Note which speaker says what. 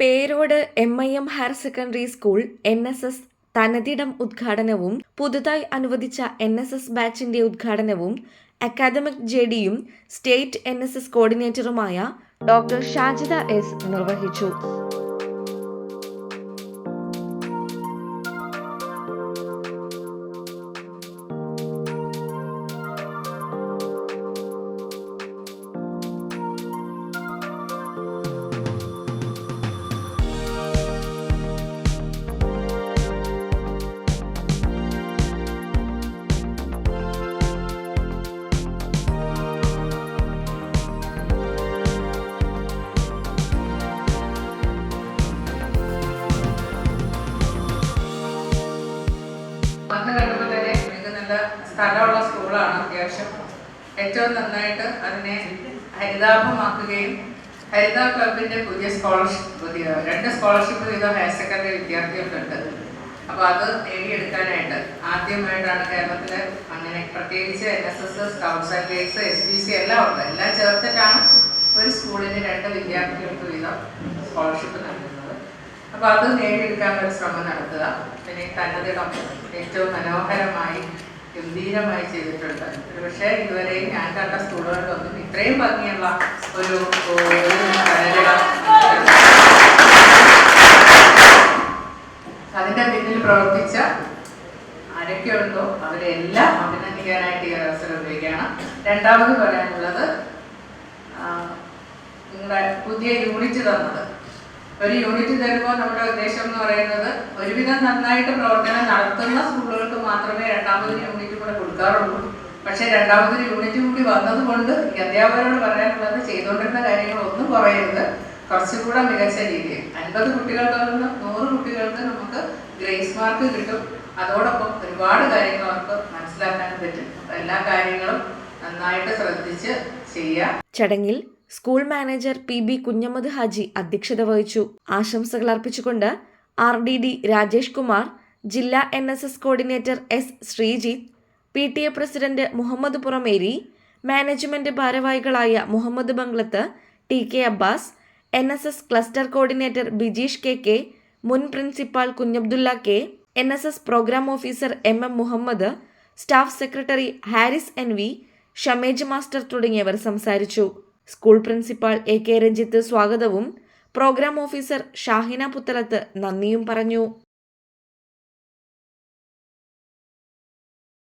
Speaker 1: പേരോട് M I M higher secondary school N S S തനതിടം ഉദ്ഘാടനവും പുതുതായി അനുവദിച്ച എൻ എസ് എസ് ബാച്ചിന്റെ ഉദ്ഘാടനവും അക്കാദമിക് ജെ ഡിയും സ്റ്റേറ്റ് എൻ എസ് എസ് കോർഡിനേറ്ററുമായ ഡോക്ടർ ഷാജിദ എസ് നിർവഹിച്ചു.
Speaker 2: സ്ഥലമുള്ള സ്കൂളാണ് അത്യാവശ്യം. ഏറ്റവും നന്നായിട്ട് അതിനെ ഹരിതാഭമാക്കുകയും ഹരിത ക്ലബിന്റെ പുതിയ സ്കോളർഷിപ്പ് പുതിയ രണ്ട് സ്കോളർഷിപ്പ് വീതം ഹയർ സെക്കൻഡറി വിദ്യാർത്ഥികൾക്കുണ്ട് അപ്പോൾ അത് നേടിയെടുക്കാനായിട്ട് ആദ്യമായിട്ടാണ് കേരളത്തിൽ അങ്ങനെ പ്രത്യേകിച്ച് N S S scouts and S B C എല്ലാം ഉണ്ട്. എല്ലാം ചേർത്തിട്ടാണ് ഒരു സ്കൂളിന് രണ്ട് വിദ്യാർത്ഥികൾക്ക് വീതം സ്കോളർഷിപ്പ് നൽകുന്നത്. അപ്പൊ അത് നേടിയെടുക്കാനുള്ള ശ്രമം നടത്തുക. പിന്നെ തന്നതിടം ഏറ്റവും മനോഹരമായി ഗംഭീരമായി ചെയ്തിട്ടുണ്ട്. ഒരുപക്ഷെ ഇതുവരെയും ഞാൻ കണ്ട സ്കൂളുകളിലൊന്നും ഇത്രയും ഭംഗിയുള്ള ഒരു അതിന്റെ പിന്നിൽ പ്രവർത്തിച്ച ആരൊക്കെ ഉണ്ടോ അവരെല്ലാം അഭിനന്ദിക്കാനായിട്ട് ഈ അവസരം ഉപയോഗിക്കുകയാണ്. രണ്ടാമത് പറയാനുള്ളത് നിങ്ങളുടെ പുതിയ യൂണിറ്റ് തന്നത്. ഒരു യൂണിറ്റ് തരുമ്പോൾ നമ്മുടെ ഉദ്ദേശം എന്ന് പറയുന്നത് ഒരുവിധം നന്നായിട്ട് പ്രവർത്തനം നടത്തുന്ന സ്കൂളുകൾക്ക് മാത്രമേ രണ്ടാമതൊരു യൂണിറ്റ് കൂടെ കൊടുക്കാറുള്ളൂ. പക്ഷെ രണ്ടാമതൊരു യൂണിറ്റ് കൂടി വന്നതുകൊണ്ട് ഈ അധ്യാപകരോട് പറയാനുള്ളത് ചെയ്തുകൊണ്ടിരുന്ന കാര്യങ്ങൾ ഒന്നും കുറയരുത്. കുറച്ചുകൂടെ മികച്ച രീതിയിൽ. അൻപത് കുട്ടികൾക്ക് നിന്ന് നൂറ് കുട്ടികൾക്ക് നമുക്ക് ഗ്രേസ് മാർക്ക് കിട്ടും. അതോടൊപ്പം ഒരുപാട് കാര്യങ്ങൾ അവർക്ക് മനസ്സിലാക്കാൻ പറ്റും. എല്ലാ കാര്യങ്ങളും നന്നായിട്ട് ശ്രദ്ധിച്ച് ചെയ്യാം.
Speaker 1: ചടങ്ങിൽ school manager P B Kunhammad Haji അധ്യക്ഷത വഹിച്ചു. ആശംസകൾ അർപ്പിച്ചുകൊണ്ട് R D D Rajesh Kumar ജില്ലാ N S S coordinator S Sreejith P T A president Muhammad Purameri management ഭാരവാഹികളായ Muhammad Banglath T K Abbas N S S cluster coordinator Bijeesh K K മുൻ principal Kunhabdulla K N S S program officer M M Muhammad staff secretary Haris N V Shamej master തുടങ്ങിയവർ സംസാരിച്ചു. School principal A K Ranjith സ്വാഗതവും programme officer Shahina Puthalath നന്ദിയും പറഞ്ഞു.